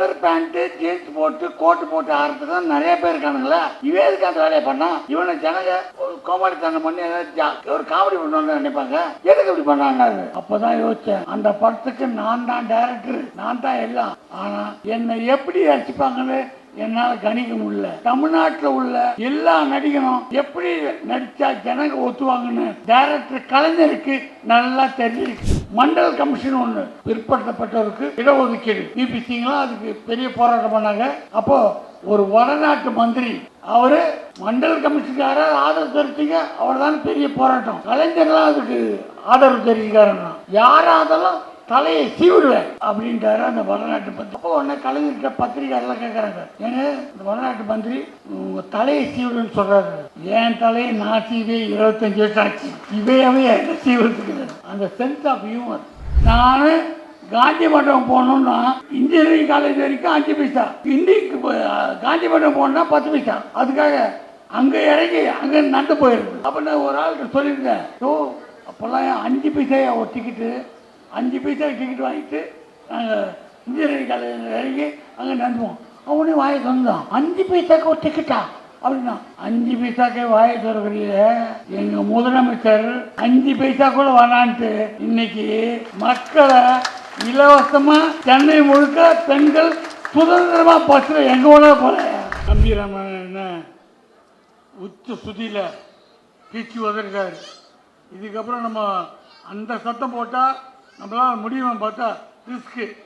Leather pant jeans போட்டு கோட்டு போட்டு ஆடுறதுக்கு தான் நிறைய பேர் இருக்கானுங்களா. இவன் எதுக்கு அந்த வேலையை பண்ணா இவனை ஜனங்க ஒரு கோமாளித்தனம் பண்ணி ஒரு காமெடி பண்ணுவாங்க நினைப்பாங்க. எதுக்கு இப்படி பண்ணாங்க அப்பதான் யோசிச்சேன். அந்த படத்துக்கு நான் தான் டைரக்டர் நான் தான் எல்லாம். ஆனா என்னை எப்படி அடிச்சுப்பாங்கன்னு என்னால கணிக்க முடியல. தமிழ்நாட்டில் உள்ள எல்லா நடிகனும் எப்படி நடிச்சா ஜனங்க ஒத்துவாங்கன்னு டைரக்டர் கலைஞருக்கு நல்லா தெரிஞ்சிருக்கு. மண்டல் கமிஷன் ஒன்று பிற்படுத்தப்பட்டவருக்கு இடஒதுக்கீடு. பிபிசிங்களாம் அதுக்கு பெரிய போராட்டம் பண்ணாங்க. அப்போ ஒரு வடநாட்டு மந்திரி அவரு மண்டல் கமிஷனுக்கார ஆதரவு தெரிவிச்சீங்க அவர் தான் பெரிய போராட்டம். கலைஞர்லாம் அதுக்கு ஆதரவு தெரிவிக்காருன்னா யாராதெல்லாம் தலையை சீவிடுவேன் அப்படின்ட்டாரு அந்த வடநாட்டு மந்திரி. அப்போ உடனே கலைஞர்கிட்ட எல்லாம் கேட்குறாங்க. ஏங்க இந்த வடநாட்டு மந்திரி உங்க தலையை சீவிடுன்னு சொல்றாரு. என் தலையை நான் சீவே இருபத்தஞ்சு வருஷம் ஆச்சு. இவையவே என்ன சீவுறதுக்கு. அந்த சென்ஸ் ஆஃப் ஹியூமர் நான் காந்தி மண்டபம் போகணும்னா இன்ஜினியரிங் காலேஜ் வரைக்கும் அஞ்சு பைசா. இன்னைக்கு காந்தி மண்டபம் போகணும்னா பத்து பைசா. அதுக்காக அங்கே இறங்கி அங்கே நடந்து போயிருக்கு அப்போ நான் ஒரு ஆள்கிட்ட சொல்லியிருந்தேன் ஓ அப்போல்லாம் அஞ்சு பைசா ஒரு டிக்கெட்டு அஞ்சு பைசா டிக்கெட் வாங்கிட்டு நாங்கள் இன்ஜினியரிங் காலேஜில் இறங்கி அங்கே நடந்துவோம். அவனே வாயை தந்தான் அஞ்சு பைசாக்கு ஒரு டிக்கெட்டா அப்படின்னா அஞ்சு பைசாக்கே வாயை திறக்கிறீங்க எங்கள் முதலமைச்சர் அஞ்சு பைசா கூட வரான்ட்டு இன்னைக்கு மக்களை இலவசமாக சென்னை முழுக்க பெண்கள் சுதந்திரமாக பஸ்ஸில் எங்கே வேணா போல. கம்பீரமான என்ன? உச்ச சுதியில் பீச்சு வந்திருக்காரு இதுக்கப்புறம் நம்ம அந்த சத்தம் போட்டால் நம்மளால் முடியும் பார்த்தா ரிஸ்க்கு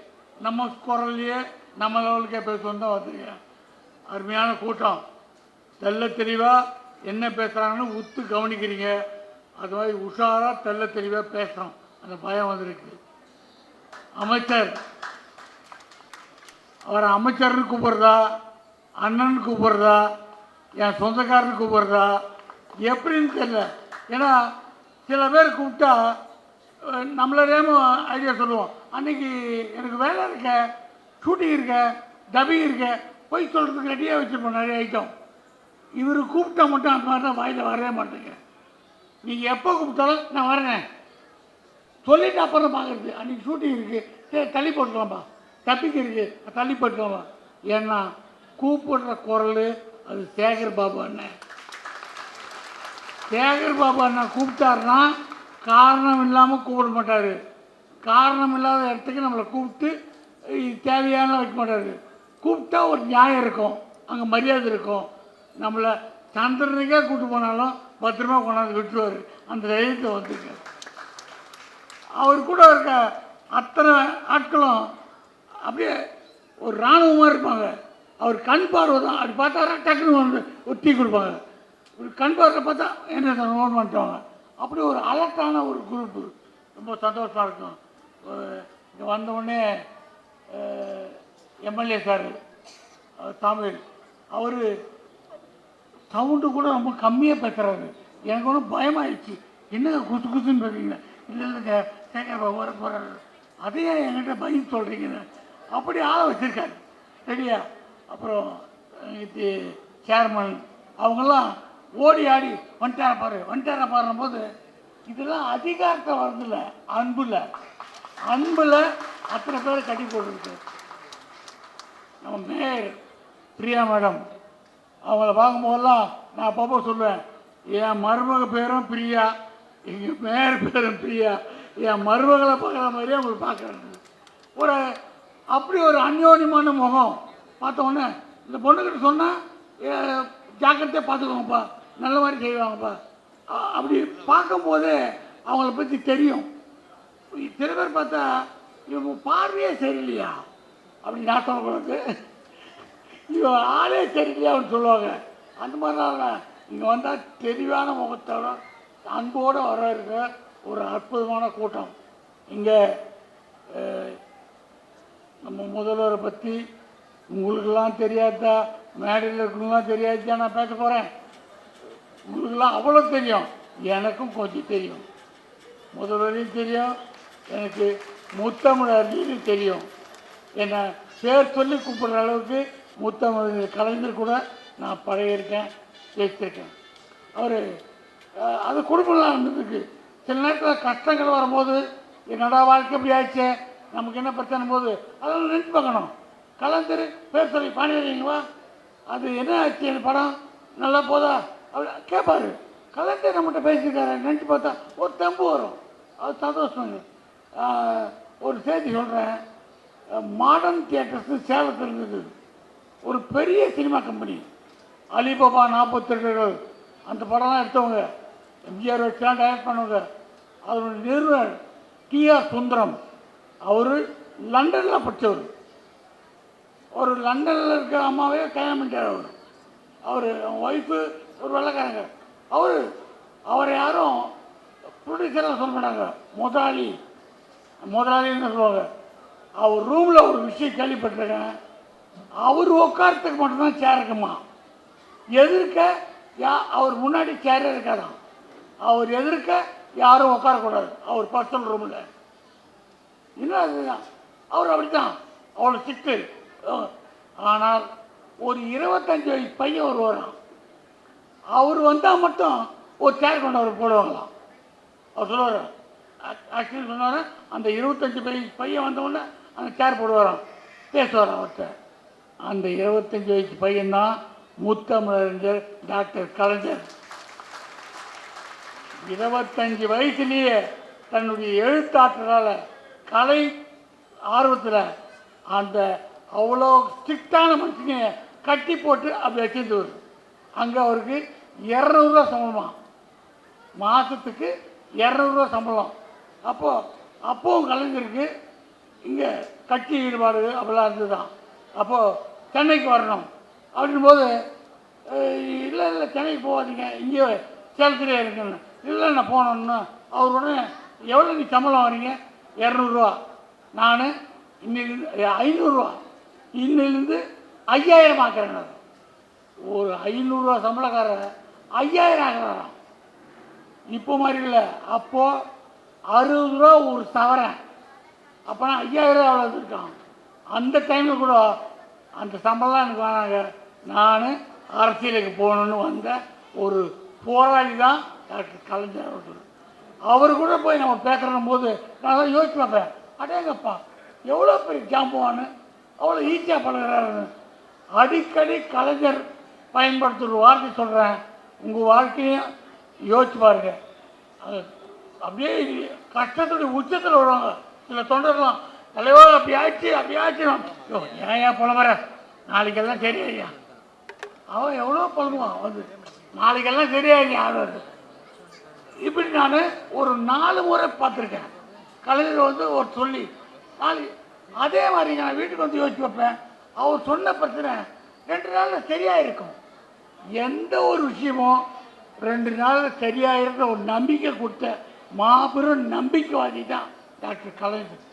நம்ம குரல்லையே நம்ம லெவலுக்கே பேசுவோம் தான் வந்திருக்கேன் அருமையான கூட்டம். தெள்ள தெளிவாக என்ன பேசுகிறாங்கன்னு உத்து கவனிக்கிறீங்க. அது மாதிரி உஷாராக தெள்ள தெளிவாக பேசுகிறோம் அந்த பயம் வந்திருக்கு. அமைச்சர். அவரை அமைச்சர்னு கூப்பிட்றதா? அண்ணன் கூப்பிட்றதா? என் சொந்தக்காரன்னு கூப்பிட்றதா? எப்படின்னு தெரியல. ஏன்னா சில பேர் கூப்பிட்டா நம்மளதேமோ ஐடியா சொல்லுவோம். அன்னைக்கு எனக்கு வேலை இருக்க ஷூட்டிங் இருக்க டபிங் இருக்க போய் சொல்கிறதுக்கு ரெடியாக வச்சுருப்போம் நிறைய ஐட்டம் இவர் கூப்பிட்டா மட்டும் அந்த மாதிரி தான் வாயில் வரவே மாட்டேங்க. நீங்கள் எப்போ கூப்பிட்டாலும் நான் வரேன். சொல்லிட்டு அப்புறம் பார்க்குறது. அன்றைக்கி ஷூட்டிங் இருக்குது சரி தள்ளி போட்டுக்கலாம்ப்பா டப்பிங் இருக்குது தள்ளி போட்டுக்கலாமா ஏன்னா கூப்பிடுற குரல் அது சேகர் பாபு அண்ணன். சேகர் பாபு அண்ணன் கூப்பிட்டாருன்னா காரணம் இல்லாமல் கூப்பிட மாட்டார். காரணம் இல்லாத இடத்துக்கு நம்மளை கூப்பிட்டு இது தேவையான வைக்க மாட்டார். கூப்பிட்டா ஒரு நியாயம் இருக்கும். அங்கே மரியாதை இருக்கும். நம்மளை சந்திரனுக்கே கூப்பிட்டு போனாலும் பத்திரமா கொண்டாந்து விட்டுருவார். அந்த தைரியத்தை வந்துருக்காரு அவர் கூட இருக்க அத்தனை ஆட்களும் அப்படியே ஒரு இராணுவமாக இருப்பாங்க. அவர் கண் பார்வை தான். அப்படி பார்த்தா டக்குன்னு வந்து ஒரு டீ கொடுப்பாங்க. ஒரு கண் பார்வை பார்த்தா என்ன நோட் பண்ணிட்டாங்க அப்படி ஒரு அலர்ட்டான ஒரு குரூப்பு ரொம்ப சந்தோஷமாக இருக்கும். இங்கே வந்தவுடனே எம்எல்ஏ சார் தமிழ். அவர் சவுண்டு கூட ரொம்ப கம்மியாக பேசுகிறாரு எனக்கு ஒன்றும் பயமாயிடுச்சு. என்னங்க குத்து குத்துன்னு சொல்கிறீங்க இல்லை இல்லைங்க சேகர் பாபு வர போகிறாரு அதையே என்கிட்ட பயம் சொல்கிறீங்கன்னு அப்படி ஆள வச்சுருக்காரு. சரியா? அப்புறம் இது சேர்மன் அவங்கெல்லாம் ஓடி ஆடி வந்துட்டார பாரு வந்துட்டார பாருன்னும் போது இதெல்லாம் அதிகாரத்தை வரதில்ல அன்புல. அன்புல அத்தனை பேர் கட்டி போட்டுருக்கு. நம்ம மேயர் பிரியா மேடம் அவங்கள பார்க்கும்போதெல்லாம் நான் அப்பப்போ சொல்லுவேன் என் மருமக பேரும் பிரியா எங்கள் மேயர் பேரும் பிரியா என் மருமகளை பார்க்குற மாதிரியே அவங்களை பார்க்குறாங்க. ஒரு அப்படி ஒரு அந்யோன்யமான முகம் பார்த்த உடனே இந்த பொண்ணுக்கிட்ட சொன்னால் ஜாக்கிரதையாக பார்த்துக்கோங்கப்பா நல்ல மாதிரி செய்வாங்கப்பா. அப்படி பார்க்கும்போதே அவங்கள பற்றி தெரியும். சில பேர் பார்த்தா இவங்க பார்வையே சரியில்லையா? அப்படி நான் சொல்லக்கூடாது இவன் ஆளே சரியில்லையான்னு சொல்லுவாங்க. அந்த மாதிரிலாம் இங்கே வந்தால் தெளிவான முகத்தோட அன்போடு வர இருக்க ஒரு அற்புதமான கூட்டம். இங்கே நம்ம முதல்வரை பற்றி உங்களுக்கெல்லாம் தெரியாதா? மேடையில் இருக்கணும்லாம் தெரியாதா? நான் பேச போகிறேன் உங்களுக்கெல்லாம் அவ்வளோ தெரியும். எனக்கும் கொஞ்சம் தெரியும். முதல்வரையும் தெரியும். எனக்கு முத்தமிழர்லையும் தெரியும். என்னை பேர் சொல்லி கூப்பிட்ற அளவுக்கு முத்தமிழ் கலைஞர் கூட நான் பழகியிருக்கேன் பேசியிருக்கேன். அவர் அது குடும்பம்லாம் இருந்ததுக்கு. சில நேரத்தில் கஷ்டங்கள் வரும்போது என்னடா வாழ்க்கை இப்படி ஆயிடுச்சே? நமக்கு என்ன பிரச்சனை போது அதெல்லாம் நின்று பார்க்கணும். கலந்தர் பேர் சொல்லி பாண்டியவா அது என்ன ஆச்சு படம்? நல்லா போதா? அப்படி கேட்பாரு கலெக்டர் நம்மகிட்ட பேசியிருக்காரு. நினச்சி பார்த்தா ஒரு தெம்பு வரும். அது சந்தோஷம். ஒரு செய்தி சொல்கிறேன் மாடர்ன் தியேட்டர்ஸ் சேலத்தில் இருந்தது. ஒரு பெரிய சினிமா கம்பெனி. அலிபாபா நாற்பத்தெட்டு அந்த படம்லாம் எடுத்தவங்க. எம்ஜிஆர் வச்சுலாம் டைரக்ட் பண்ணவங்க. அதனுடைய நிறுவனர் டிஆர் சுந்தரம். அவர் லண்டனில் படித்தவர் ஒரு லண்டனில் இருக்கிற அம்மாவே கல்யாணம் பண்ணிட்டார் அவர். அவர் ஒய்ஃபு ஒரு வெள்ளைக்காரங்க அவர் அவரை யாரும் ப்ரொடியூசராக சொல்ல மாட்டாங்க. முதலாளி முதலாளின்னு சொல்லுவாங்க. அவர் ரூமில் ஒரு விஷயம் கேள்விப்பட்டிருக்கேன். அவர் உட்காரத்துக்கு மட்டும்தான் சேர் இருக்குமா? எதிர்க்க யா அவர் முன்னாடி சேரே இருக்காதாம் அவர் எதிர்க்க யாரும் உட்காரக்கூடாது. அவர் பர்சனல் ரூமில் இன்னும் அதுதான். அவர் அப்படித்தான். அவ்வளோ சிட்டு ஆனால் ஒரு இருபத்தஞ்சு வயசு பையன் ஒரு அவர் வந்தால் மட்டும் ஒரு சேர் கொண்டு அவர் போடுவாங்களாம் அவர் சொல்லுவார் ஆக்சுவலி சொன்னார் அந்த இருபத்தஞ்சி வயசு பையன் வந்தவுடனே அந்த சேர் போடுவாராம். பேசுவாராம் அவர்கிட்ட. அந்த இருபத்தஞ்சி வயசு பையன்தான் முத்தமிழறிஞர் டாக்டர் கலைஞர். இருபத்தஞ்சு வயசுலேயே தன்னுடைய எழுத்தாற்றலால் கலை ஆர்வத்தில் அந்த அவ்வளோ ஸ்ட்ரிக்டான மனுஷங்க கட்டி போட்டு அப்படி வச்சிருந்தவர். அங்கே அவருக்கு இரநூறுவா சம்பளமா? மாதத்துக்கு இரநூறுவா சம்பளம். அப்போது அப்போவும் கலைஞருக்கு இங்கே கட்சி ஈடுபாடு அப்படிலாம் இருந்துதான். அப்போது சென்னைக்கு வரணும். அப்படின்போது இல்லை இல்லை சென்னைக்கு போகாதீங்க. இங்கே சேலத்திலே இருக்குன்னு. இல்லை நான் போகணுன்னு அவர் உடனே எவ்வளோ நீ சம்பளம் வரீங்க இரநூறுவா நான் இன்னிலிருந்து ஐநூறுரூவா இன்னிலிருந்து ஐயாயிரம் ஆக்கிறேன் ஒரு ஐநூறுரூவா சம்பளக்காரர் ஐயாயிரம் ஆகிறாராம். இப்போ மாதிரி இல்லை. அப்போது அறுபது ரூபா ஒரு சவரன். அப்போனா ஐயாயிரம் ரூபா அவ்வளோ இருக்கான் அந்த டைமில் கூட அந்த சம்பளம் எனக்கு வேணாங்க நான் அரசியலுக்கு போகணுன்னு வந்த ஒரு போராளி தான் டாக்டர் கலைஞர் அவர்கள். அவர் கூட போய் நம்ம பேசுகிற போது நான் தான் யோசிச்சு பார்ப்பேன். அடேங்கப்பா எவ்வளோ பெரிய ஜாம்புவான்னு அவ்வளோ ஈஸியாக பழகிறாருன்னு. அடிக்கடி கலைஞர் பயன்படுத்துகிற வார்த்தை சொல்கிறேன் உங்கள் வாழ்க்கையும் யோசிச்சு பாருங்க. அது அப்படியே கஷ்டத்துடைய உச்சத்தில் வருவாங்க. சில தொண்டர்லாம் தலைவர் அப்படி ஆச்சு அப்படி ஆச்சு ஐயோ ஏன் ஏன் புலம்புற? நாளைக்கெல்லாம் சரியாய்யா அவன் எவ்வளோ புலம்புவான்? வந்து நாளைக்கெல்லாம் சரியாய்யா ஆடுறது இப்படி நான் ஒரு நாலு முறை பார்த்துருக்கேன். கலைஞர் வந்து ஒரு சொல்லி நாலு அதே மாதிரி நான் வீட்டுக்கு வந்து யோசிச்சு வைப்பேன் அவர் சொன்ன பிரச்சனை ரெண்டு நாளில் சரியாக இருக்கும் எந்த ஒரு விஷயமும் ரெண்டு நாளில் சரியாயிருந்த ஒரு நம்பிக்கை கொடுத்த மாபெரும் நம்பிக்கைவாதி தான் டாக்டர் கலைஞர்.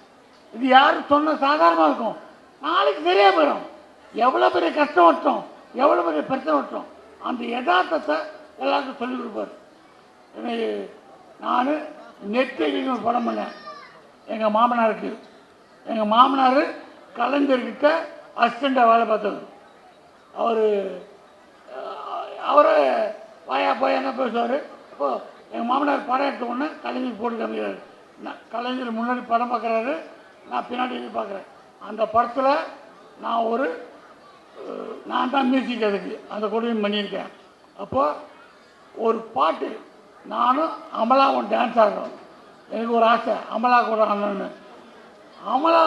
இது யார் சொன்ன சாதாரணமாக இருக்கும். நாளைக்கு சரியாக போயிடும். எவ்வளோ பெரிய கஷ்டம் வட்டோம் எவ்வளோ பெரிய பிரச்சனை வட்டோம் அந்த யதார்த்தத்தை எல்லாருக்கும் சொல்லிக் கொடுப்பாரு. எனக்கு நான் நெற்றின்னு ஒரு படம் பண்ணேன் எங்கள் மாமனாருக்கு எங்கள் மாமனார் கலைஞர்கிட்ட அசிஸ்டண்ட்டாக வேலை பார்த்தது. அவர் அவர் வாயா போய் என்ன பேசுவார்? இப்போது எங்கள் மாமனார் படம் எடுத்த உடனே கலைஞர் போட்டு காமிக்கிறாரு. நான் கலைஞர் முன்னாடி படம் பார்க்குறாரு நான் பின்னாடி எழுதி பார்க்குறேன். அந்த படத்தில் நான் ஒரு நான் தான் மியூசிக் அதுக்கு அந்த கொடுமையும் பண்ணியிருக்கேன். அப்போது ஒரு பாட்டு நானும் அமலாவும் டான்ஸ் ஆடுறோம். எனக்கு ஒரு ஆசை அமலா கூட ஆடணும்னு. அமலா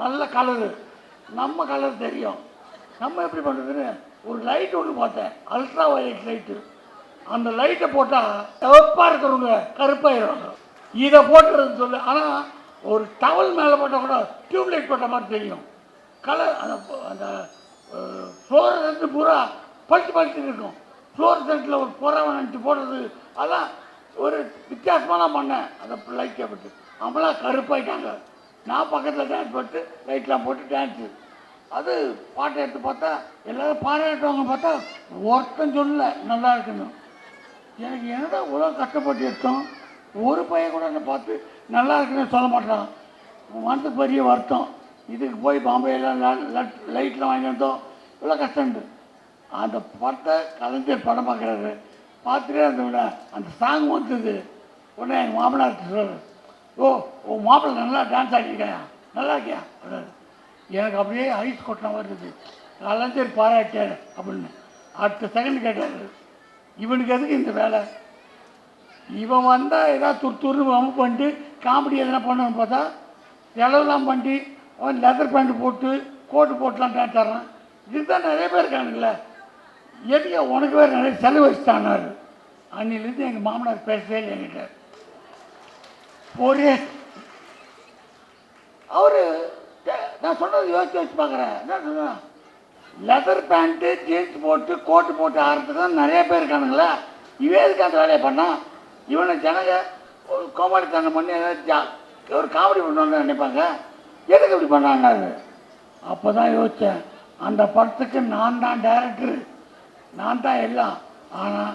நல்ல கலரு நம்ம கலர் தெரியும். நம்ம எப்படி பண்ணுறதுன்னு ஒரு லைட் ஒன்று பார்த்தேன். அல்ட்ரா வயலட் லைட்டு அந்த லைட்டை போட்டால் சிவப்பாக இருக்கிறவங்க கருப்பாயிருவாங்க இதை போட்டுறதுன்னு சொல்லு. ஆனால் ஒரு டவல் மேலே போட்டால் கூட டியூப்லைட் போட்ட மாதிரி தெரியும். கலர் அந்த அந்த ஃப்ளோர் சென்ட் பூரா பளிச்சு பளிச்சு இருக்கும். ஃப்ளோர் சென்ட்டில் ஒரு புறவை நினச்சி போடுறது. அதான் ஒரு வித்தியாசமான பண்ணேன். அந்த லைட்டை போட்டு. அவங்களாம் கருப்பாயிட்டாங்க. நான் பக்கத்தில் டான்ஸ் போட்டு லைட்லாம் போட்டு டான்ஸு அது பாட்டை எடுத்து பார்த்தா எல்லாரும் பாராட்டுவாங்க பார்த்தா ஒருத்தன் சொல்லல நல்லா இருக்குன்னு. எனக்கு என்னடா இவ்வளோ கஷ்டப்பட்டு எடுத்தோம்? ஒரு பையன் கூட என்னை பார்த்து நல்லா இருக்குன்னு சொல்ல மாட்டான். மனசு பெரிய வருத்தம். இதுக்கு போய் பாம்பேலாம் லைட்லாம் வாங்கி வந்தோம். இவ்வளோ கஷ்டம்ண்டு அந்த படத்தை கலைஞர் படம் பார்க்குறாரு. பார்த்துட்டே இருந்த விட அந்த சாங் வந்தது. உடனே எங்கள் மாமனார் சொல்கிறார் ஓ உன் மாப்பிள்ளை நல்லா டான்ஸ் ஆடிருக்காயா நல்லா இருக்கியா? அப்படின்னாரு. எனக்கு அப்படியே ஐஸ் கொட்டின வருது சரி பாராட்டேன் அப்படின்னு. அடுத்த செகண்ட் கேட்டார். இவனுக்கு எதுக்கு இந்த வேலை? இவன் வந்தால் ஏதாவது துரு துருன்னு வம்பு பண்ணிட்டு காமெடி எதனா பண்ணணும்னு பார்த்தா செலவுலாம் பண்ணி அவன் லெதர் பேண்ட் போட்டு கோட்டு போட்டுலாம் டான்ஸ் இதுதான் நிறைய பேர் இருக்கானுங்களே எதுக்கு உனக்கு வேறு நிறைய செலவு வச்சுட்டானாரு. அன்னிலேருந்து எங்கள் மாமனார் பேசவே இல்லை என்கிட்ட ஒரே அவர் நான் சொன்னது யோசிச்சு வச்சு பார்க்குறேன். என்ன சொன்னேன் லெதர் பேண்ட்டு ஜீன்ஸ் போட்டு கோட்டு போட்டு ஆடுறதுக்கு தான் நிறைய பேர் இருக்கானுங்களே? இவன் எதுக்கு அந்த வேலையை பண்ணான் இவனை ஜனங்க ஒரு கோமாளித்தனம் பண்ணி ஏதாவது ஒரு காமெடி பண்ணுவாங்க நினைப்பாங்க. எதுக்கு இப்படி பண்ணாங்க அப்போ தான் யோசித்தேன் அந்த படத்துக்கு நான் தான் டைரக்டர் நான் தான் எல்லாம். ஆனால்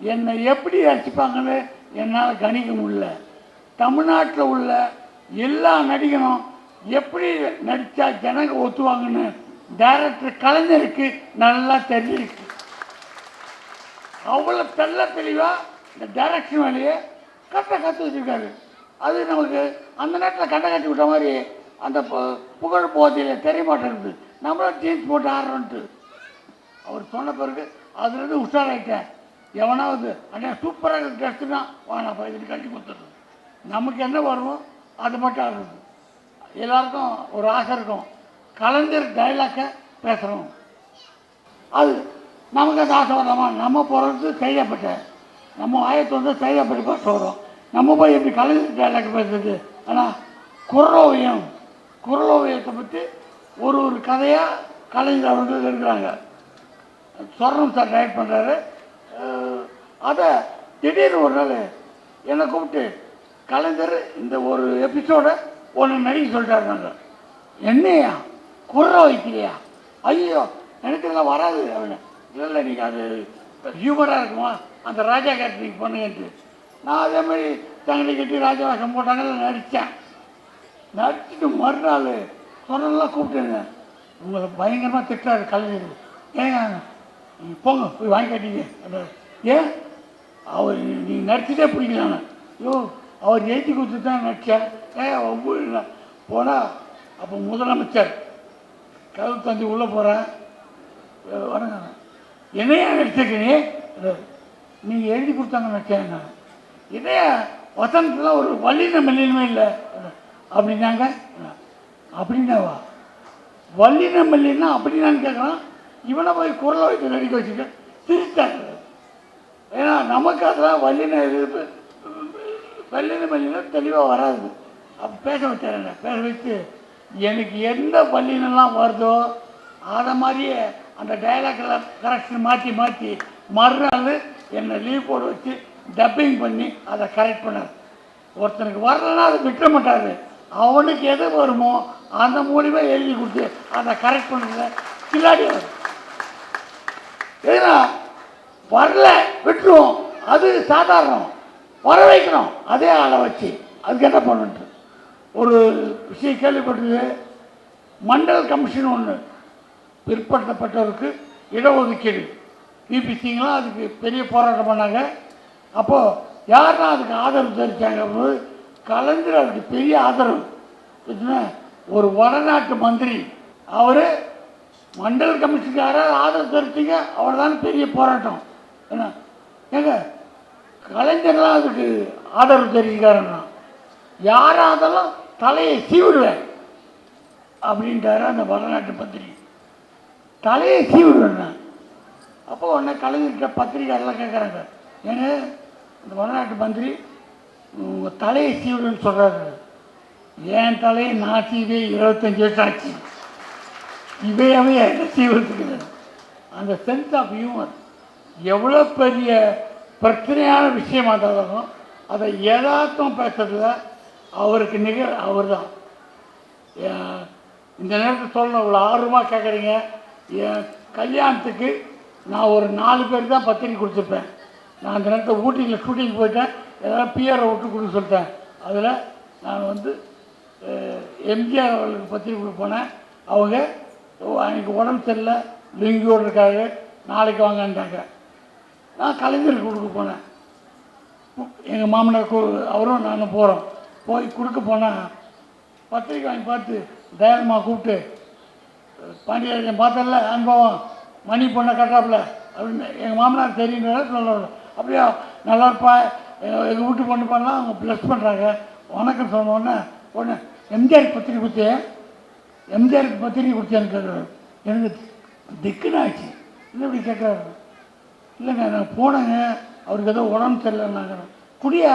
என்னை எப்படி ரசிப்பாங்கன்னு என்னால் கணிக்க முடியல. தமிழ்நாட்டில் உள்ள எல்லா நடிகனும் எப்படி நடித்தா ஜனங்க ஒத்துவாங்கன்னு டைரக்டர் கலைஞருக்கு நல்லா தெரிஞ்சிருக்கு. அவ்வளோ தெல்ல தெளிவாக இந்த டைரக்ஷன் வேலையை கட்ட கற்று வச்சுருக்காரு. அது நமக்கு அந்த நேரத்தில் கண்டை கட்டி விட்ட மாதிரி அந்த பு- புகழ் போதையில் தெரிய மாட்டேங்குது. நம்மளும் ஜீன்ஸ் போட்டு ஆடுறோன்ட்டு. அவர் சொன்ன பிறகு அதுலேருந்து உஷாராயிட்டேன். எவனாவது அண்ணா சூப்பராக ட்ரெஸ்ஸுனா வாங்க இது கட்டி கொடுத்துட்றேன். நமக்கு என்ன வருமோ அது மட்டும் ஆடுறது. எல்லாருக்கும் ஒரு ஆசை இருக்கும். கலைஞர் டைலாக்கை பேசுகிறோம் அது நமக்கு அந்த ஆசை வரலாமா நம்ம பிறந்து செய்யப்பட்ட நம்ம ஆயத்து வந்து செய்யப்பட்டு பேச சொல்கிறோம் நம்ம போய் எப்படி கலைஞர் டைலாக் பேசுறது? ஆனால் குரலோவியம். குரலோவியத்தை பற்றி ஒரு ஒரு கதையாக கலைஞர் அவர்கள் இருக்கிறாங்க சொர்ணம் சார் டைரக்ட் பண்ணுறாரு அதை திடீர்னு ஒரு நாள் என்னை கூப்பிட்டு கலைஞர் இந்த ஒரு எபிசோடை ஒன்று நடிக்க சொல்லிட்டாரு என்னையா? குர்ற வைக்கலையா ஐயோ எனக்கு இதெல்லாம் வராது அவனு இல்லை இல்லை நீங்கள் அது ஹியூமராக இருக்குமா? அந்த ராஜா கேட்டு நீங்கள் பண்ணுங்கன்ட்டு நான் அதே மாதிரி தங்கடி கட்டி ராஜா வேஷம் போட்டாங்கல்ல நடித்தேன் நடிச்சுட்டு மறுநாள் சொன்னெல்லாம் கூப்பிட்டுருங்க உங்களை பயங்கரமாக திட்டுறாரு கலைஞர். ஏங்க நீ போங்க போய் வாங்கி கட்டிங்க. அப்படின்னாரு. ஏன்? அவர் நீ நடிச்சுட்டே பிடிக்கலான்னு ஐயோ அவர் எழுதி கொடுத்து தான் நடித்தேன் ஏன் ஒவ்வொரு போனால் அப்போ முதலமைச்சர் கதவு தந்தி உள்ளே போகிறேன் வணங்க என்னையா நடிச்சிருக்கீங்க? நீங்கள் எழுதி கொடுத்தாங்க நினச்சேன் நான். என்னையா? வசனத்தில் ஒரு வல்லின மல்லினமே இல்லை. அப்படின்னாங்க. அப்படின்னாவா? வல்லின மல்லின்னா அப்படின்னான்னு கேட்குறான். இவனை போய் குரலை வைத்து நடிக்க வச்சுக்க திருத்தாங்க ஏன்னா நமக்கு அதெல்லாம் வல்லின எதிர்ப்பு வல்லின மெல்லின தெளிவாக வராது. அப்போ பேச வச்சார் என்ன? பேச வச்சு எனக்கு எந்த பள்ளினெல்லாம் வருதோ அதை மாதிரியே அந்த டைலாக்ல கரெக்ஷன் மாற்றி மாற்றி மறுநாள் என்னை லீவ் போட வச்சு டப்பிங் பண்ணி அதை கரெக்ட் பண்ணார். ஒருத்தனுக்கு வரலன்னா அதை விட்டுற மாட்டார். அவனுக்கு எது வருமோ அந்த மூலியமா எழுதி கொடுத்து அதை கரெக்ட் பண்ணுறத கில்லாடி வரும் ஏன்னா வரல விட்டுருவோம். அது சாதாரணம். வர வைக்கணும் அதே ஆளை வச்சு. அதுக்கு என்ன பண்ணுன்ட்டு ஒரு விஷயம் கேள்விப்பட்டது மண்டல் கமிஷன் ஒன்று பிற்படுத்தப்பட்டவருக்கு இடஒதுக்கீடு. பிபிசிங்கெலாம் அதுக்கு பெரிய போராட்டம் பண்ணாங்க. அப்போது யாரெல்லாம் அதுக்கு ஆதரவு தெரிவித்தாங்க போது கலைஞர் அதுக்கு பெரிய ஆதரவு. ஒரு வடநாட்டு மந்திரி. அவர் மண்டல் கமிஷனுக்கார ஆதரவு தெரிவிச்சிங்க. அவர் தான் பெரிய போராட்டம். என்ன? ஏங்க கலைஞர்லாம் அதுக்கு ஆதரவு தெரிவிக்காருன்னா யாராக அதெல்லாம் தலையை சீவிடுவேன் அப்படின்ட்டாரு அந்த வடநாட்டு பத்திரிகை. தலையை சீவிடுவேன் நான் அப்போ உடனே கலைஞர்கிட்ட பத்திரிக்கையாளர்லாம் கேட்குறாங்க. ஏன்னா இந்த வடநாட்டு மந்திரி உங்கள் தலையை சீவிடுன்னு சொல்கிறாரு என் தலையை நான் சீவே இருபத்தஞ்சி வருஷம் ஆச்சு. இவையவே என்ன சீவத்துக்கு அந்த சென்ஸ் ஆஃப் ஹியூமர் எவ்வளோ பெரிய பிரச்சனையான விஷயமா இருந்தாலும் அதை யதார்த்தம் பேசுறதுல அவருக்கு நிகர் அவர் தான் இந்த நேரத்தில் சொல்லணும் இவ்வளோ ஆர்வமாக கேட்குறீங்க என் கல்யாணத்துக்கு நான் ஒரு நாலு பேர் தான் பத்திரிக்கை கொடுத்துருப்பேன். நான் அந்த நேரத்தில் ஊட்டியில் ஷூட்டிங் போயிட்டேன். எதாவது பிஆரை விட்டு கொடுக்க சொல்லிட்டேன். அதில் நான் வந்து எம்ஜிஆர் அவர்களுக்கு பத்திரிக்கை கொடுக்க போனேன். அவங்க அன்றைக்கி உடம்பு சரியில்லை லிங்கியோடு இருக்காரு நாளைக்கு வாங்கன்றாங்க நான் கலைஞருக்கு கொடுக்க போனேன். எங்கள் மாமனார் அவரும் நானும் போகிறோம் போய் கொடுக்க போனால் பத்திரிக்கை வாங்கி பார்த்து தயாரமாக கூப்பிட்டு பாண்டியராஜன் பார்த்தல அனுபவம் மணி பொண்ணை கட்டாப்புல அப்படின்னு எங்கள் மாமனார் தெரியுன்ற சொல்லணும் அப்படியா நல்லா இருப்பா. எங்கள் எங்கள் வீட்டு பொண்ணு பண்ணலாம் அவங்க ப்ளஸ் பண்ணுறாங்க வணக்கம் சொன்னோன்னே உடனே எம்ஜிஆருக்கு எம்ஜிஆர் பத்திரிக்கை கொடுத்து எம்ஜிஆருக்கு பத்திரிக்கை கொடுத்தேன்னு கேட்குறாரு எனக்கு திக்குன்னு ஆச்சு என்ன இப்படி கேட்குறாரு இல்லைங்க நான் போனேங்க. அவருக்கு ஏதோ உடம்பு சரியில்லைன்னாங்க குடியா?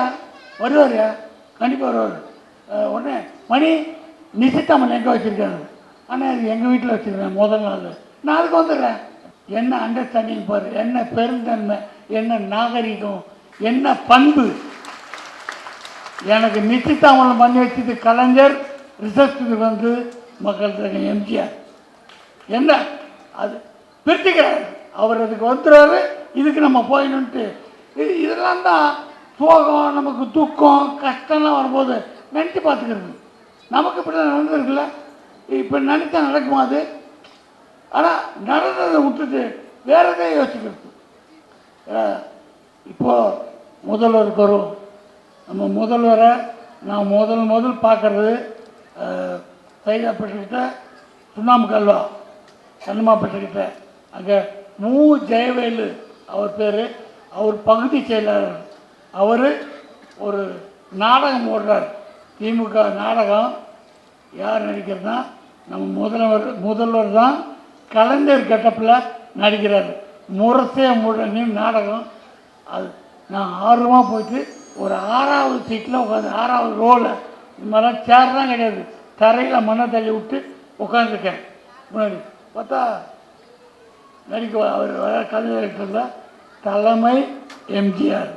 வருவார். கண்டிப்பாக வருவார். உடனே மணி நிசித்தாமன் எங்கே வச்சுருக்காங்க. ஆனால் அது எங்கள் வீட்டில் வச்சுருக்கேன் முதல் நாள் நான் அதுக்கு வந்துடுறேன். என்ன அண்டர்ஸ்டாண்டிங் பாரு. என்ன பெருந்தன்மை. என்ன நாகரிகம். என்ன பண்பு. எனக்கு நிச்சயத்தாமலம் பண்ணி வச்சது கலைஞர் ரிசர்ச்சுக்கு வந்து மக்கள் தலைவர் எம்ஜிஆர். என்ன? அது பிரிச்சுக்கிறாரு. அவர் அதுக்கு வந்துடுறாரு இதுக்கு நம்ம போயிடணுன்ட்டு இது இதெல்லாம் தான் சோகம் நமக்கு துக்கம் கஷ்டம்லாம் வரும்போது நினச்சி பார்த்துக்கிறது. நமக்கு இப்படி நடந்திருக்குல்ல? இப்போ நினச்சா நடக்குமா அது? ஆனால் நடந்ததை விட்டுட்டு வேற எதையும் யோசிக்கிறது. இப்போது இப்போ வரும் நம்ம முதல்வரை நான் முதல் முதல் பார்க்குறது சைதாப்பட்டுக்கிட்ட சுண்ணாம்பு கல்வா சன்னமாப்பட்டுக்கிட்ட அங்கே மூ. ஜெயவேலு அவர் பேர் அவர் பகுதி செயலாளர். அவர் ஒரு நாடகம் ஓடுறார். திமுக நாடகம். யார் நடிக்கிறதுனா நம்ம முதல்வர் முதல்வர் தான் கலைஞர் கட்டப்பில் நடிக்கிறார். முரசே முழனி நாடகம். அது நான் ஆர்வமாக போயிட்டு ஒரு ஆறாவது சீட்டில் உட்காந்து ஆறாவது ரோவில் இந்த மாதிரிலாம் சேர்லாம் கிடையாது. தரையில் மண்ணை தள்ளி விட்டு உட்காந்துருக்கேன் முன்னாடி பார்த்தா நடிக்க அவர் வர கலைஞர்கள் தலைமை எம்ஜிஆர்.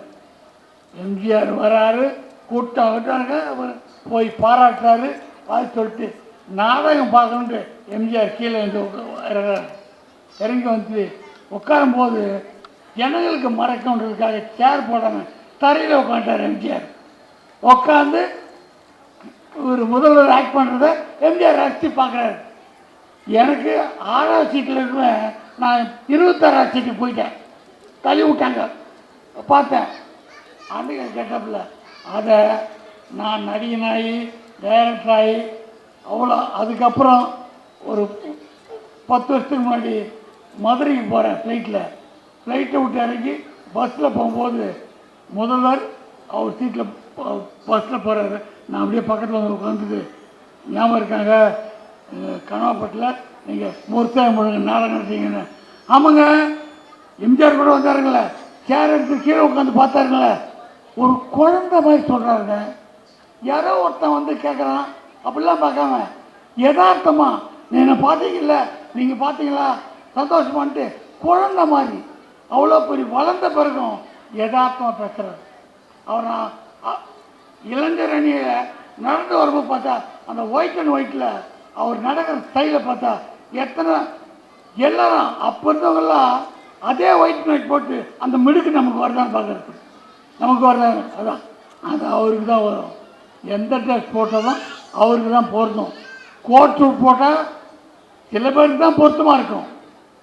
எம்ஜிஆர் வராரு கூட்டம் விட்டாங்க அவர் போய் பாராட்டுறாரு பார்த்து சொல்லிட்டு நாடகம் பார்க்கணுன்ட்டு எம்ஜிஆர் கீழே வந்து இறங்குறாரு இறங்கி வந்து உட்காரும்போது ஜனங்களுக்கு மறக்கணுன்றதுக்காக சேர் போடாமல் தரையில் உட்காந்துட்டார் எம்ஜிஆர். உட்காந்து ஒரு முதல்வர் ஆக்ட் பண்ணுறத எம்ஜிஆர் ரசித்து பார்க்குறாரு. எனக்கு ஆறாவது சீட்டில் இருக்கிறேன் நான் இருபத்தாறாவது சீட்டுக்கு போயிட்டேன். தள்ளி விட்டாங்க பார்த்தேன் அன்றைக்கி கெட்டப்பில் அதை நான் நடிகனாகி டைரக்டராகி அவ்வளோ அதுக்கப்புறம் ஒரு பத்து வருஷத்துக்கு முன்னாடி மதுரைக்கு போகிறேன் ஃப்ளைட்டில் ஃப்ளைட்டை விட்டு இறங்கி பஸ்ஸில் போகும்போது முதல்வர் அவர் சீட்டில் பஸ்ஸில் போகிறாரு நான் அப்படியே பக்கத்தில் வந்து உட்காந்துட்டு ஞாபகம் இருக்காங்க? கனவாப்பட்டில் நீங்கள் முருசாயம் முழுங்க நாடகம் நடத்தீங்கன்னு ஆமாங்க. எம்ஜிஆர் கூட வந்தாருங்களே. சேர் எடுத்து கீழே உட்காந்து பார்த்தாருங்களே. ஒரு குழந்தை மாதிரி சொல்கிறாருங்க யாரோ ஒருத்தன் வந்து கேட்குறான் அப்படிலாம் பார்க்காம யதார்த்தமா நீ என்னை பார்த்தீங்கல்ல? நீங்கள் பார்த்தீங்களா? சந்தோஷமான்ட்டு குழந்தை மாதிரி அவ்வளோ பெரிய வளர்ந்த பிறகும் யதார்த்தமாக பேசுகிறார் அவர் நான் இளைஞர் அணியில் நடந்து வரும்போது பார்த்தா அந்த ஒயிட் அண்ட் ஒயிட்டில் அவர் நடக்கிற ஸ்டைலை பார்த்தா எத்தனை எல்லாரும் அப்போ இருந்தவங்கெல்லாம் அதே ஒயிட் நைட் போட்டு அந்த மிடுக்கு நமக்கு வரதான் பார்க்குறது நமக்கு வரதான் அதான். அது அவருக்கு தான் வரும். எந்த ட்ரெஸ் போட்டாலும் அவருக்கு தான் பொருந்தும். கோட் சூட் போட்டால் சில பேருக்கு தான் பொருத்தமாக இருக்கும்.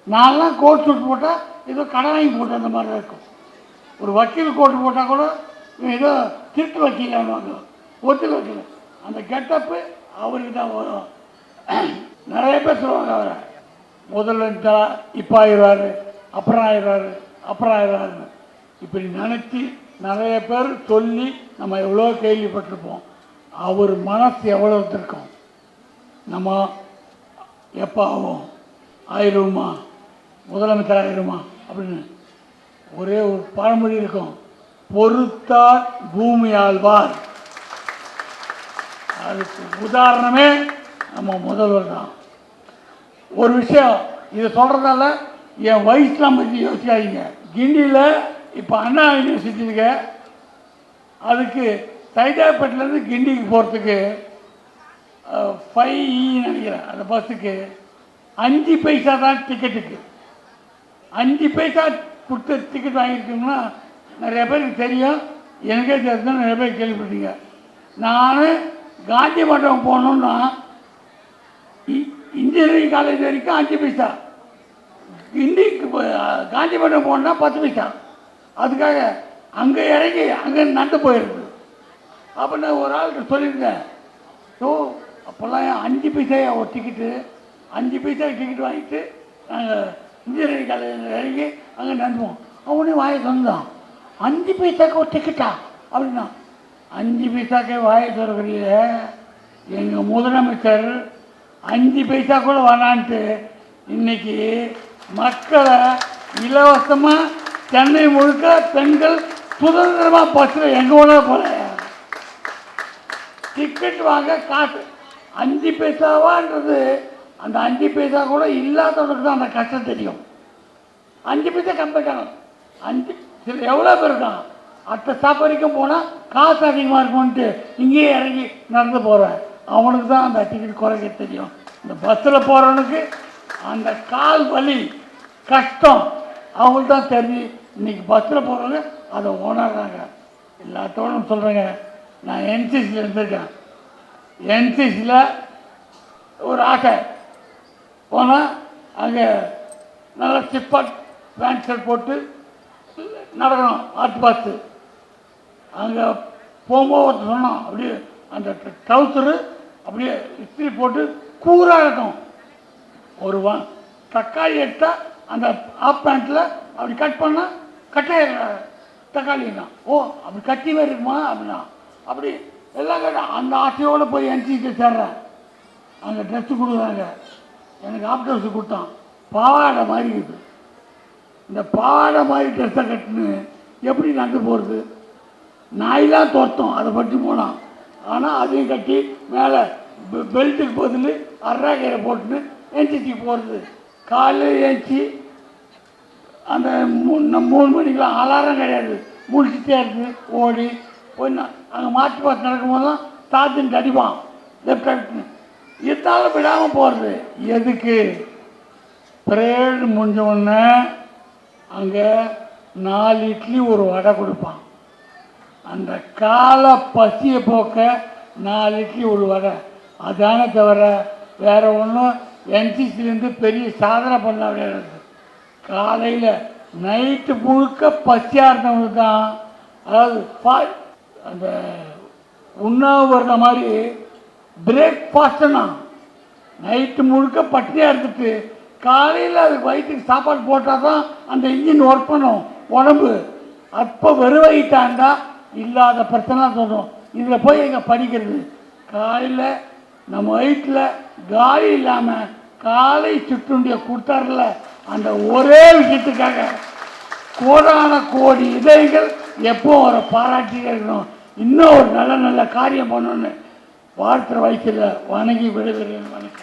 நான்லாம் கோட் சூட் போட்டால் ஏதோ கடை வாங்கி அந்த மாதிரி தான் இருக்கும். ஒரு வக்கீல் கோட்டு போட்டால் கூட ஏதோ திருட்டு வக்கீலான்னு ஒத்துக்க வக்கீல். அந்த கெட்டப்பு அவருக்கு தான் வரும். நிறைய பேர் சொல்லுவாங்க அவரை. முதல்ல இப்போ ஆயிடுவார் அப்புறம் ஆயிடுவார் அப்புறம் ஆயிடுவாருன்னு. இப்படி நினச்சி நிறைய பேர் சொல்லி நம்ம எவ்வளோ கேள்விப்பட்டிருப்போம். அவர் மனசு எவ்வளோ இருக்கும் நம்ம எப்போ ஆகும் ஆயிடுவோமா? முதலமைச்சர் ஆயிடுமா? அப்படின்னு. ஒரே ஒரு பழமொழி இருக்கும். பொறுத்தார் பூமி ஆழ்வார் அதுக்கு உதாரணமே நம்ம முதல்வர் தான். ஒரு விஷயம் இதை சொல்கிறதால என் வயசுலாம் பற்றி யோசிக்காதீங்க. கிண்டியில் இப்போ அண்ணா யூனிவர்சிட்டி அதுக்கு சைதாப்பேட்டிலேருந்து கிண்டிக்கு போகிறதுக்கு ஃபைவ் e நினைக்கிறேன் அந்த பஸ்ஸுக்கு அஞ்சு பைசா தான் டிக்கெட்டுக்கு அஞ்சு பைசா கொடுத்து டிக்கெட் வாங்கியிருக்கோம்னா நிறைய பேருக்கு தெரியும். எனக்கே தெரிஞ்சு நிறைய பேர் கேள்விப்பட்டீங்க நான் காந்தி மண்டபம் போகணுன்னா இன்ஜினியரிங் காலேஜ் வரைக்கும் அஞ்சு பைசா. இந்திக்கு காஞ்சிபுரம் போனால் போகணுன்னா பத்து பைசா. அதுக்காக அங்கே இறங்கி அங்கே நடந்து போயிருக்கு அப்போ நான் ஒரு ஆள்கிட்ட சொல்லியிருந்தேன். ஸோ அப்போல்லாம் அஞ்சு பைசா ஒரு டிக்கெட்டு அஞ்சு பைசா டிக்கெட் வாங்கிட்டு நாங்கள் இன்ஜினியரிங் காலேஜில் இறங்கி அங்கே நடந்துவோம். அவனே வாயை சொன்னான் அஞ்சு பைசாக்கு ஒரு டிக்கெட்டா அப்படின்னா அஞ்சு பைசாக்கே வாயை திறக்கிறீங்க எங்கள் முதலமைச்சர் அஞ்சு பைசா கூட வேணான்ட்டு இன்னைக்கு மக்களை இலவசமாக சென்னை முழுக்க பெண்கள் சுதந்திரமாக பஸ்ஸில் எங்கே வேணா போல டிக்கெட் வாங்க காசு. அஞ்சு பைசாவான்றது அந்த அஞ்சு பைசா கூட இல்லாதவனுக்கு தான் அந்த கஷ்டம் தெரியும். அஞ்சு பைசா கம்மிட்டாங்க அஞ்சு சில எவ்வளோ பேர் இருக்கான் அடுத்த ஸ்டாப் வரைக்கும் போனால் காசு அதிகமாக இருக்கும்ன்ட்டு இங்கேயே இறங்கி நடந்து போகிறேன் அவனுக்கு தான் அந்த டிக்கெட் குறைக்க தெரியும். இந்த பஸ்ஸில் போகிறவனுக்கு அந்த கால் வலி கஷ்டம் அவங்களுக்கு தான் தெரிஞ்சு இன்னைக்கு பஸ்ஸில் போகிறவங்க அதை உணர்றாங்க எல்லாத்தோடும் சொல்கிறேங்க நான் என்சிசியில் இருந்திருக்கேன். என்சிசியில் ஒரு ஆட்டை போனால் அங்கே நல்லா சிப்பட் பேண்ட் ஷர்ட் போட்டு நடக்கணும் ஆட்டு பார்த்து அங்கே போகும்போது ஒருத்தர் அப்படியே அந்த ட்ரௌசரு அப்படியே இஸ்திரி போட்டு கூராக இருக்கும் ஒரு வா தக்காளி எடுத்தால் அந்த ஆஃப் பேண்ட்டில் அப்படி கட் பண்ணால் கட்டாய தக்காளி தான். ஓ அப்படி கட்டி மாதிரி இருக்குமா அப்படின்னா அப்படி எல்லாம் கேட்டா அந்த ஆசையோடு போய் என்சிக்கு சேர்றேன். அங்கே ட்ரெஸ்ஸு கொடுக்குறாங்க. எனக்கு ஆஃப் ட்ரெஸ்ஸு கொடுத்தான். பாவாடை மாதிரி இருக்குது இந்த பாவாடை மாதிரி ட்ரெஸ்ஸை கட்டுன்னு எப்படி நடந்து போகிறது நாயெல்லாம் தோட்டம் அதை பற்றி போனான் ஆனால் அதையும் கட்டி மேலே பெல்ட்டுக்கு பதில் அர்ராக்கீரை போட்டுன்னு என்சிக்கு போகிறது காலையில் ஏஞ்சி அந்த மூணு மூணு மணிக்கெலாம் அலாரம் கிடையாது. முடிச்சுட்டே இருந்து ஓடி போய் அங்கே மாற்றி பார்த்து நடக்கும்போதெல்லாம் தாத்துன்னு அடிப்பான் லெஃப்ட் ரைட்னு இருந்தாலும் விடாமல் போகிறது எதுக்கு? ப்ரேயர் முடிஞ்ச உடனே அங்கே நாலு இட்லி ஒரு வடை கொடுப்பான். அந்த கால பசியை போக்க நாளைக்கு இட்லி ஒரு அதானே தவிர வேறு ஒன்றும் என்சிசிலேருந்து பெரிய சாதனை பண்ண முடியாது காலையில் நைட்டு முழுக்க பசியாக இருந்தவங்களுக்கு தான் அதாவது பா அந்த உண்ணாவிரத மாதிரி பிரேக்ஃபாஸ்ட்னா நைட்டு முழுக்க பட்டினியாக இருந்துட்டு காலையில் அது வயிற்றுக்கு சாப்பாடு போட்டால் தான் அந்த இன்ஜின் ஒர்க் பண்ணும் உடம்பு. அப்போ வெறும் இல்லாத பிரச்சனை சொல்கிறோம் இதில் போய் எங்கே படிக்கிறது? காலையில் நம்ம வயிற்றில் காலி இல்லாமல் காலை சுற்றுண்டிய கொடுத்தாருல அந்த ஒரே விஷயத்துக்காக கோடான கோடி இதயங்கள் எப்போ ஒரு பாராட்டிகிட்டே இருக்கணும். இன்னும் ஒரு நல்ல நல்ல காரியம் பண்ணணும்னு வாழ்த்துற வயசில் வணங்கி விடுகிறேன் வணக்கம்.